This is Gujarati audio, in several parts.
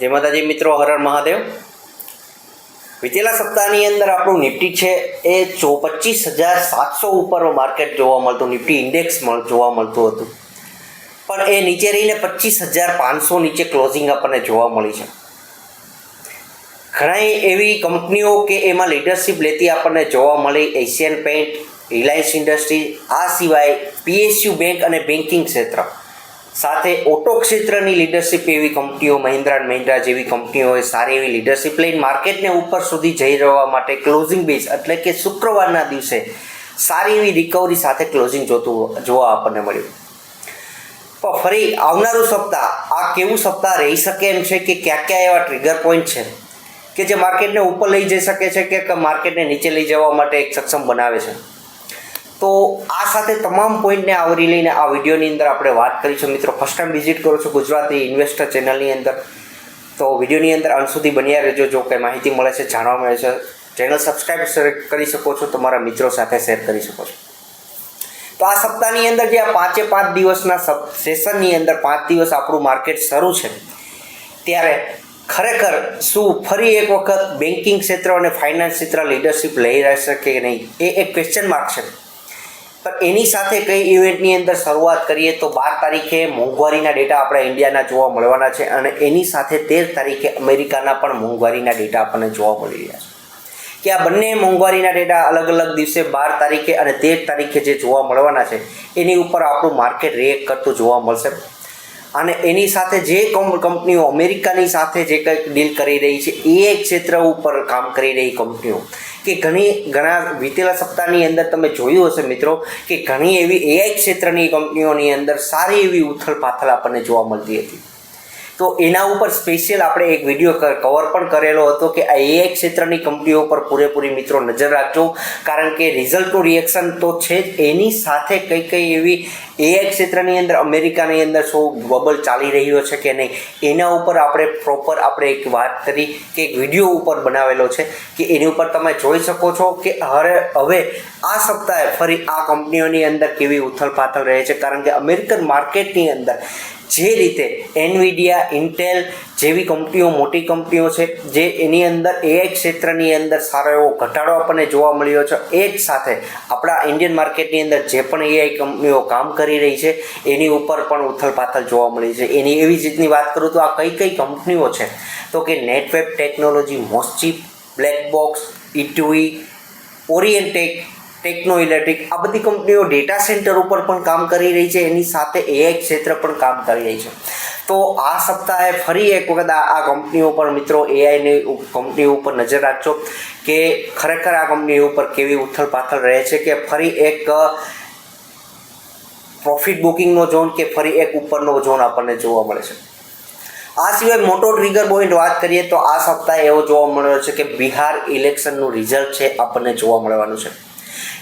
જય માતાજી મિત્રો હરણ મહાદેવ. વિતેલા સપ્તાહની અંદર આપણું નિફ્ટી છે એ ચો પચીસ હજાર સાતસો ઉપર માર્કેટ જોવા મળતું, નિફ્ટી ઇન્ડેક્સ જોવા મળતું હતું. પણ એ નીચે રહીને પચીસ હજાર પાંચસો નીચે ક્લોઝિંગ આપણને જોવા મળી છે. ઘણી એવી કંપનીઓ કે એમાં લીડરશિપ લેતી આપણને જોવા મળી એશિયન પેઇન્ટ રિલાયન્સ ઇન્ડસ્ટ્રી આ સિવાય પીએસયુ બેંક અને બેન્કિંગ ક્ષેત્ર. સાથે ઓટો ક્ષેત્રની લીડરશિપ એવી કંપનીઓ, મહિન્દ્રા એન્ડ મહિન્દ્રા જેવી કંપનીઓએ સારી એવી લીડરશિપ લઈને માર્કેટને ઉપર સુધી જઈ રહેવા માટે ક્લોઝિંગ બેઝ એટલે કે શુક્રવારના દિવસે સારી એવી રિકવરી સાથે ક્લોઝિંગ જોતું જોવા આપણને મળ્યું. પણ ફરી આવનારું સપ્તાહ, આ કેવું સપ્તાહ રહી શકે એમ છે કે ક્યાં ક્યાં એવા ટ્રિગર પોઈન્ટ છે? કે જે માર્કેટને ઉપર લઈ જઈ શકે છે કે માર્કેટને નીચે લઈ જવા માટે એક સક્ષમ બનાવે છે? તો આ સાથે તમામ પોઈન્ટને આવરી લઈને આ વિડીયોની અંદર આપણે વાત કરીશું. મિત્રો ફર્સ્ટ ટાઈમ વિઝિટ કરો છો ગુજરાતી ઇન્વેસ્ટર ચેનલની અંદર, તો વિડીયોની અંદર અંત સુધી બન્યા રહેજો. જો કંઈ માહિતી મળે છે, જાણવા મળે છે ચેનલ સબસ્ક્રાઈબ કરી શકો છો, તમારા મિત્રો સાથે શેર કરી શકો છો. તો આ સપ્તાહની અંદર જે આ પાંચે પાંચ દિવસના સેશનની અંદર પાંચ દિવસ આપણું માર્કેટ શરૂ છે, ત્યારે ખરેખર શું ફરી એક વખત બેન્કિંગ ક્ષેત્ર અને ફાઇનાન્સ ક્ષેત્ર લીડરશિપ લઈ રહેશે કે નહીં, એ એક ક્વેશ્ચન માર્ક છે. પણ એની સાથે કઈ ઇવેન્ટની અંદર શરૂઆત કરીએ તો બાર તારીખે મોંઘવારીના ડેટા આપણા ઇન્ડિયાના જોવા મળવાના છે અને એની સાથે તેર તારીખે અમેરિકાના પણ મોંઘવારીના ડેટા આપણને જોવા મળી રહ્યા છે. કે આ બંને મોંઘવારીના ડેટા અલગ અલગ દિવસે બાર તારીખે અને તેર તારીખે જે જોવા મળવાના છે, એની ઉપર આપણું માર્કેટ રિએક્ટ કરતું જોવા મળશે. અને એની સાથે જે કંપનીઓ અમેરિકાની સાથે જે કંઈક ડીલ કરી રહી છે, એ ક્ષેત્ર ઉપર કામ કરી રહી કંપનીઓ કે ઘણી ઘણા વીતેલા સપ્તાહની અંદર તમે જોયું હશે મિત્રો કે ઘણી એવી એઆઈ ક્ષેત્રની કંપનીઓની અંદર સારી એવી ઉથલ પાથલ આપણને જોવા મળતી હતી. તો એના ઉપર સ્પેશિયલ આપણે એક વીડિયો કવર પણ કરેલો હતો કે આ એઆઈ ક્ષેત્રની કંપનીઓ પર પૂરેપૂરી મિત્રો નજર રાખજો. કારણ કે રિઝલ્ટનું રિએક્શન તો છે જ. એની સાથે કઈ કઈ એવી એઆઈ ક્ષેત્રની અંદર, અમેરિકાની અંદર શું બબલ ચાલી રહ્યો છે કે નહીં, એના ઉપર આપણે પ્રોપર આપણે એક વાત કરી કે એક વીડિયો ઉપર બનાવેલો છે કે એની ઉપર તમે જોઈ શકો છો કે હવે હવે આ સપ્તાહે ફરી આ કંપનીઓની અંદર કેવી ઉથલ પાથલ રહે છે. કારણ કે અમેરિકન માર્કેટની અંદર જે રીતે એનવીડિયા ઇન્ટેલ જેવી કંપનીઓ, મોટી કંપનીઓ છે, જે એની અંદર એઆઈ ક્ષેત્રની અંદર સારો એવો ઘટાડો આપણને જોવા મળ્યો છે. એ જ સાથે આપણા ઇન્ડિયન માર્કેટની અંદર જે પણ એઆઈ કંપનીઓ કામ કરી રહી છે, એની ઉપર પણ ઉથલ પાથલ જોવા મળી છે. એની એવી રીતની વાત કરું તો આ કઈ કઈ કંપનીઓ છે? તો કે Netweb technology Moschip black box ઇટવી ઓરિએન્ટેક techno electric આ બધી કંપનીઓ ડેટા સેન્ટર ઉપર પણ કામ કરી રહી છે. એની સાથે એઆઈ ક્ષેત્ર પણ કામ કરી રહી છે. તો આ સપ્તાહે ફરી એક વખત આ કંપનીઓ પર મિત્રો એઆઈની કંપનીઓ ઉપર નજર રાખજો કે ખરેખર આ કંપનીઓ ઉપર કેવી ઉથલ પાથલ રહે છે કે ફરી એક પ્રોફિટ બુકિંગનો ઝોન કે ફરી એક ઉપરનો ઝોન આપણને જોવા મળે છે. આ સિવાય મોટો ટ્રિગર પોઈન્ટ વાત કરીએ તો આ સપ્તાહે એવો જોવા મળ્યો છે કે બિહાર ઇલેક્શનનું રિઝલ્ટ છે આપણને જોવા મળવાનું છે.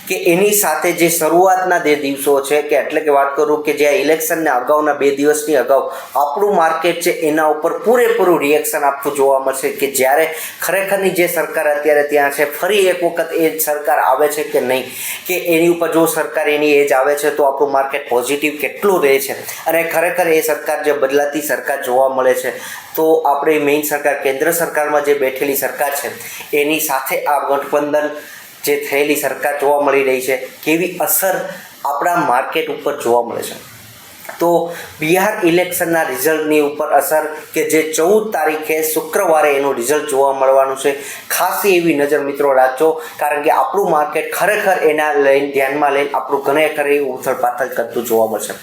કે એની સાથે જે શરૂઆતના જે દિવસો છે, કે એટલે કે વાત કરું કે જે ઇલેક્શનને અગાઉના બે દિવસની અગાઉ આપણું માર્કેટ છે, એના ઉપર પૂરેપૂરું રિએક્શન આપતું જોવા મળશે કે જ્યારે ખરેખરની જે સરકાર અત્યારે ત્યાં છે, ફરી એક વખત એ જ સરકાર આવે છે કે નહીં? કે એની ઉપર જો સરકાર એની એજ આવે છે, તો આપણું માર્કેટ પોઝિટિવ કેટલું રહે છે? અને ખરેખર એ સરકાર જે બદલાતી સરકાર જોવા મળે છે, તો આપણે મેઇન સરકાર, કેન્દ્ર સરકારમાં જે બેઠેલી સરકાર છે, એની સાથે આ ગઠબંધન જે થયેલી સરકાર જોવા મળી રહી છે, કેવી અસર આપણા માર્કેટ ઉપર જોવા મળે છે. તો બિહાર ઇલેક્શનના રિઝલ્ટની ઉપર અસર કે જે ચૌદ તારીખે શુક્રવારે એનું રિઝલ્ટ જોવા મળવાનું છે. ખાસી એવી નજર મિત્રો રાખજો, કારણ કે આપણું માર્કેટ ખરેખર એના લઈને ધ્યાનમાં લઈને આપણું ઘણે ખરે ઉથલ પાથલ કરતું જોવા મળશે.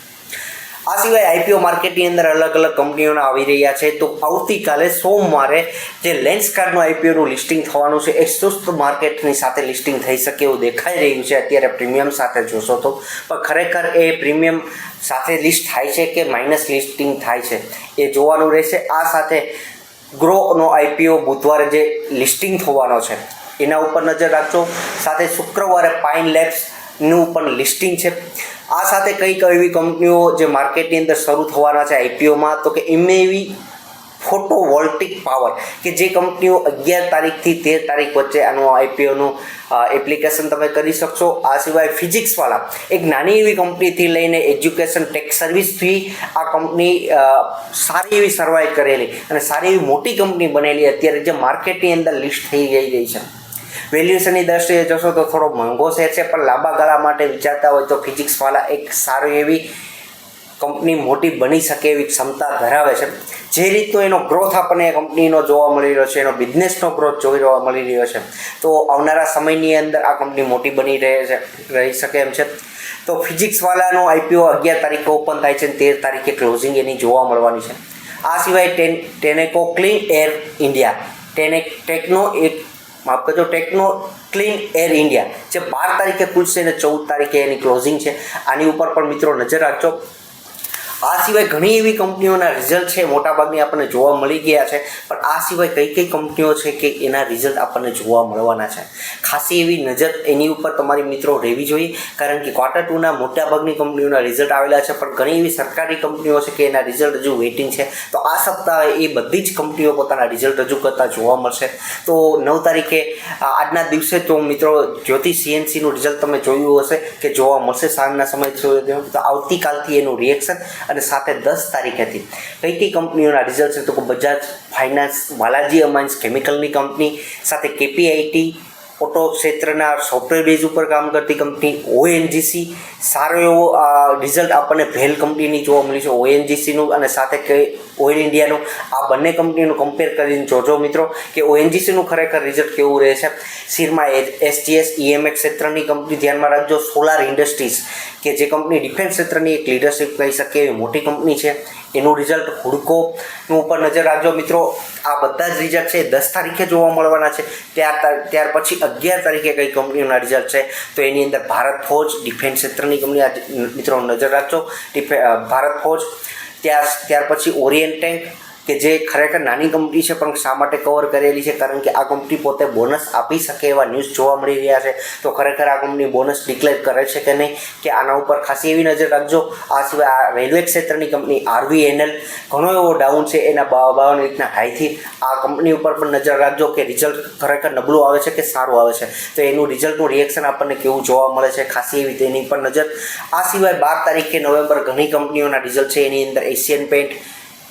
આ સિવાય આઈપીઓ માર્કેટની અંદર અલગ અલગ કંપનીઓના આવી રહ્યા છે. તો આવતીકાલે સોમવારે જે લેન્સ કાર્ડનું આઈપીઓનું લિસ્ટિંગ થવાનું છે, એ સુસ્ત માર્કેટની સાથે લિસ્ટિંગ થઈ શકે એવું દેખાઈ રહ્યું છે. અત્યારે પ્રીમિયમ સાથે જોશો તો. પણ ખરેખર એ પ્રીમિયમ સાથે લિસ્ટ થાય છે કે માઇનસ લિસ્ટિંગ થાય છે? એ જોવાનું રહેશે. આ સાથે ગ્રોનો આઈપીઓ બુધવારે જે લિસ્ટિંગ થવાનો છે, એના ઉપર નજર રાખજો. સાથે શુક્રવારે પાઇન લેબ્સનું પણ લિસ્ટિંગ છે. આ સાથે કઈ કઈ એવી કંપનીઓ જે માર્કેટની અંદર શરૂ થવાના છે આઈપીઓમાં તો કે એવી ફોટોવોલ્ટિક પાવર કે જે કંપનીઓ અગિયાર તારીખથી તેર તારીખ વચ્ચે આનું આઈપીઓનું એપ્લિકેશન તમે કરી શકશો. આ સિવાય ફિઝિક્સવાળા, એક નાની એવી કંપનીથી લઈને એજ્યુકેશન, ટેક સર્વિસથી આ કંપની સારી એવી સર્વાઈવ કરેલી અને સારી એવી મોટી કંપની બનેલી. અત્યારે જે માર્કેટની અંદર લિસ્ટ થઈ ગઈ છે. વેલ્યુએશનની દ્રષ્ટિએ જોશો તો થોડો મોંઘો શેર છે, પણ લાંબા ગાળા માટે વિચારતા હોય તો ફિઝિક્સવાળા એક સારી એવી કંપની મોટી બની શકે એવી ક્ષમતા ધરાવે છે. જે રીતનો એનો ગ્રોથ આપણને કંપનીનો જોવા મળી રહ્યો છે, એનો બિઝનેસનો ગ્રોથ જોઈ જોવા મળી રહ્યો છે, તો આવનારા સમયની અંદર આ કંપની મોટી બની રહે છે, રહી શકે એમ છે. તો ફિઝિક્સવાલાનો આઈપીઓ અગિયાર તારીખે ઓપન થાય છે અને તેર તારીખે ક્લોઝિંગ એની જોવા મળવાની છે. આ સિવાય ten, Tenneco clean air India ટેને techno એક માફ કરજો ટેકનો ક્લીન એર ઇન્ડિયા જે બાર તારીખે ખુલશે અને ચૌદ તારીખે એની ક્લોઝિંગ છે. આની ઉપર પણ મિત્રો નજર રાખજો. આ સિવાય ઘણી એવી કંપનીઓના રિઝલ્ટ છે, મોટાભાગની આપણને જોવા મળી ગયા છે, પણ આ સિવાય કઈ કઈ કંપનીઓ છે કે એના રિઝલ્ટ આપણને જોવા મળવાના છે? ખાસી એવી નજર એની ઉપર તમારી મિત્રો રહેવી જોઈએ, કારણ કે ક્વાર્ટર ટુના મોટાભાગની કંપનીઓના રિઝલ્ટ આવેલા છે, પણ ઘણી એવી સરકારી કંપનીઓ છે કે એના રિઝલ્ટ હજુ વેઇટિંગ છે. તો આ સપ્તાહે એ બધી જ કંપનીઓ પોતાના રિઝલ્ટ રજૂ કરતા જોવા મળશે. તો નવ તારીખે આજના દિવસે તો મિત્રો જ્યોતિ સીએનસીનું રિઝલ્ટ તમે જોયું હશે કે જોવા મળશે સાંજના સમય તો આવતીકાલથી એનું રિએક્શન અને સાથે દસ તારીખેથી કઈ કઈ કંપનીઓના રિઝલ્ટ છે તો બજાજ ફાઇનાન્સ બાલાજી અમાઇન્સ કેમિકલની કંપની સાથે કેપીઆઈટી ઓટો ક્ષેત્રના સોફ્ટવેર બેઝ ઉપર કામ કરતી કંપની ઓએનજીસી સારો એવો રિઝલ્ટ આપણને ભેલ કંપનીની જોવા મળ્યું છે ઓએનજીસીનું અને સાથે કે ઓઇલ ઇન્ડિયાનું આ બંને કંપનીનું કમ્પેર કરીને જોજો મિત્રો, કે ઓએનજીસીનું ખરેખર રિઝલ્ટ કેવું રહે છે શેરમાં એસજીએસ ઈએમએક્સ ક્ષેત્રની કંપની ધ્યાનમાં રાખજો. સોલાર ઇન્ડસ્ટ્રીઝ કે જે કંપની ડિફેન્સ ક્ષેત્રની એક લીડરશિપ કહી શકે એવી મોટી કંપની છે. એનું રિઝલ્ટ હુડકોનું ઉપર નજર રાખજો મિત્રો, આ બધા જ રિઝલ્ટ છે દસ તારીખે જોવા મળવાના છે. ત્યાર ત્યાર પછી અગિયાર તારીખે કઈ કંપનીઓના રિઝલ્ટ છે. તો એની અંદર ભારત ફોજ ડિફેન્સ ક્ષેત્રની કંપની મિત્રો નજર રાખજો. ભારત ફોજ. ત્યાર ત્યાર પછી ઓરિયન્ટ ટેન્ક. કે જે ખરેખર નાની કંપની છે, પણ શા માટે કવર કરેલી છે? કારણ કે આ કંપની પોતે બોનસ આપી શકે એવા ન્યૂઝ જોવા મળી રહ્યા છે. તો ખરેખર આ કંપની બોનસ ડિક્લેર કરે છે કે નહીં? કે આના ઉપર ખાસી એવી નજર રાખજો. આ સિવાય આ રેલવે ક્ષેત્રની કંપની આરવીએનએલ ઘણો એવો ડાઉન છે, એના બાવન રીતના હાઈથી આ કંપની ઉપર પણ નજર રાખજો કે રિઝલ્ટ ખરેખર નબળું આવે છે કે સારું આવે છે. તો એનું રિઝલ્ટનું રિએક્શન આપણને કેવું જોવા મળે છે? ખાસી એવી તેની પર નજર. આ સિવાય બાર તારીખે નવેમ્બર ઘણી કંપનીઓના રિઝલ્ટ છે. એની અંદર Asian paint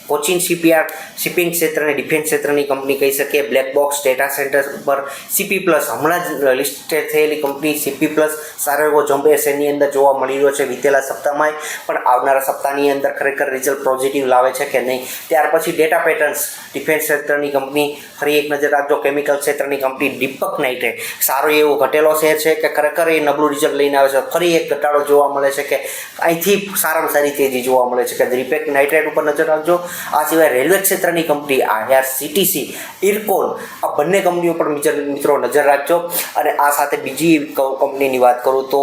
Cochin shipyard, shipping ક્ષેત્ર ડિફેન્સ ક્ષેત્રની કંપની કહી શકીએ. બ્લેક બોક્સ, ડેટા સેન્ટર ઉપર સીપી પ્લસ હમણાં જ લિસ્ટેડ થયેલી કંપની સીપી પ્લસ સારો એવો જમ્પ એની અંદર જોવા મળી રહ્યો છે વિતેલા સપ્તાહમાં. પણ આવનારા સપ્તાહની અંદર ખરેખર રિઝલ્ટ પોઝિટિવ લાવે છે કે નહીં? ત્યાર પછી ડેટા પેટર્ન્સ ડિફેન્સ ક્ષેત્રની કંપની ફરી એક નજર રાખજો. કેમિકલ ક્ષેત્રની કંપની દીપક નાઇટ્રે સારો એવો ઘટેલો શેર છે કે ખરેખર એ નબળું રિઝલ્ટ લઈને આવે છે. ફરી એક ઘટાડો જોવા મળે છે કે અહીંથી સારામાં સારી તેજી જોવા મળે છે. કે દીપક નાઇટ્રેટ ઉપર નજર રાખજો. આ સિવાય રેલવે ક્ષેત્રની કંપની આઈઆરસીટીસી ઇરકોન, આ બંને કંપનીઓ પર મિત્ર નજર રાખજો. અને આ સાથે બીજી કંપનીની વાત કરું તો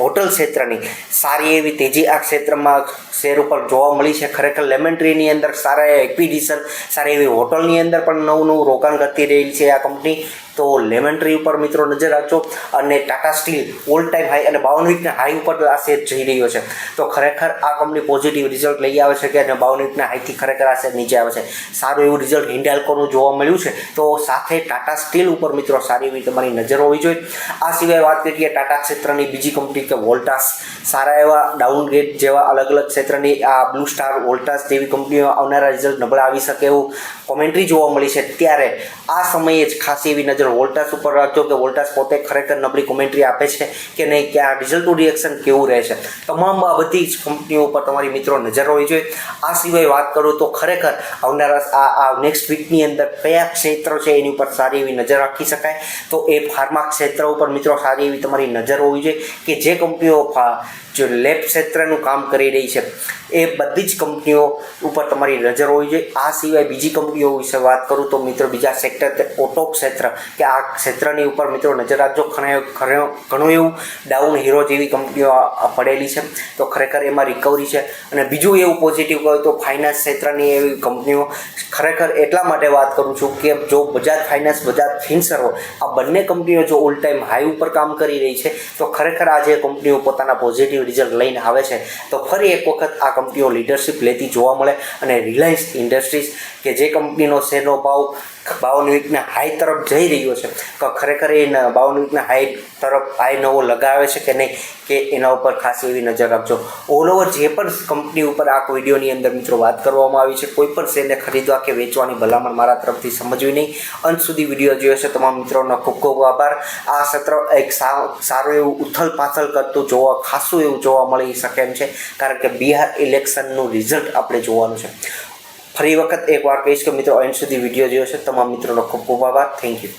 હોટલ ક્ષેત્રની. સારી એવી તેજી આ ક્ષેત્રમાં શેર ઉપર જોવા મળી છે. ખરેખર લેમન ટ્રીની અંદર સારા એક્વિડિશન સારી એવી હોટલની અંદર પણ નવું નવું રોકાણ કરતી રહેલી છે આ કંપની. તો લેમન ટ્રી ઉપર મિત્રો નજર રાખજો. અને Tata steel all time high અને બાવન વીકના હાઈ ઉપર આ શેર જઈ રહ્યો છે. તો ખરેખર આ કંપની પોઝિટિવ રિઝલ્ટ લઈ આવે છે કે અને બાવન વીકના હાઈથી ખરેખર આ શેર નીચે આવે છે. સારું એવું રિઝલ્ટ હિન્ડાલ્કોનું જોવા મળ્યું છે. તો સાથે ટાટા સ્ટીલ ઉપર મિત્રો સારી એવી તમારી નજર હોવી જોઈએ. આ સિવાય વાત કરીએ ટાટા ક્ષેત્રની બીજી કંપની કે વોલ્ટાસ સારા એવા ડાઉનગ્રેડ જેવા અલગ અલગ ક્ષેત્રની આ બ્લુ સ્ટાર વોલ્ટાસ જેવી કંપનીઓ આવનારા રિઝલ્ટ નબળા આવી શકે એવું કોમેન્ટ્રી જોવા મળી છે. ત્યારે આ સમયે જ ખાસી એવી નજર વોલ્ટાસ ઉપર રાખજો કે વોલ્ટાસ પોતે ખરેખર નબળી કોમેન્ટ્રી આપે છે કે નહીં, કે આ રિઝલ્ટનું રિએક્શન કેવું રહે છે. તમામ આ બધી જ કંપનીઓ ઉપર તમારી મિત્રો નજર હોવી જોઈએ. આ સિવાય વાત કરું તો ખરેખર આવનારા આ આ નેક્સ્ટ વીકની અંદર કયા ક્ષેત્રો છે એની ઉપર સારી એવી નજર રાખી શકાય? તો એ ફાર્મા ક્ષેત્ર ઉપર મિત્રો સારી એવી તમારી નજર હોવી જોઈએ કે જે કંપનીઓ જો લેબ ક્ષેત્રનું કામ કરી રહી છે, એ બધી જ કંપનીઓ ઉપર તમારી નજર હોવી જોઈએ. આ સિવાય બીજી કંપનીઓ વિશે વાત કરું તો મિત્રો બીજા સેક્ટર ઓટો ક્ષેત્ર, કે આ ક્ષેત્રની ઉપર મિત્રો નજર રાખજો. ઘણે એવું ડાઉન હીરો જેવી કંપનીઓ પડેલી છે. તો ખરેખર એમાં રિકવરી છે. અને બીજું એવું પોઝિટિવ કહ્યું તો ફાઇનાન્સ ક્ષેત્રની એવી કંપનીઓ, ખરેખર એટલા માટે વાત કરું છું કે જો બજાજ ફાઇનાન્સ બજાજ ફિન્સરો આ બંને કંપનીઓ જો ઓલ ટાઈમ હાઈ ઉપર કામ કરી રહી છે, તો ખરેખર આ જે કંપનીઓ પોતાના પોઝિટિવ રિઝલ્ટ લઈને આવે છે, તો ફરી એક વખત આ કંપનીઓ લીડરશિપ લેતી જોવા મળે અને રિલાયન્સ ઇન્ડસ્ટ્રીઝ કે જે કંપનીનો શેરનો ભાવ બાવન વીકના હાઈ તરફ જઈ રહ્યો છે, તો ખરેખર એ બાવન વીકના હાઈ તરફ હાઈ નવો લગાવે છે કે નહીં કે એના ઉપર ખાસ એવી નજર રાખજો. ઓલ ઓવર જે પણ કંપની ઉપર આ વિડીયોની અંદર મિત્રો વાત કરવામાં આવી છે, કોઈ પણ શેરને ખરીદવા કે વેચવાની ભલામણ મારા તરફથી સમજવી નહીં. અંત સુધી વીડિયો જોયો છે, તમામ મિત્રોનો ખૂબ ખૂબ આભાર. આ સત્ર એક સારું એવું ઉથલ પાથલ કરતું, જોવા ખાસું એવું જોવા મળી શકે એમ છે. કારણ કે બિહાર ઇલેક્શનનું રિઝલ્ટ આપણે જોવાનું છે. ફરી વખત એક વાર કહીશ કે મિત્રો, અહીં સુધી વીડિયો જોયો છે. તમામ મિત્રોનો ખૂબ ખૂબ આભાર. Thank you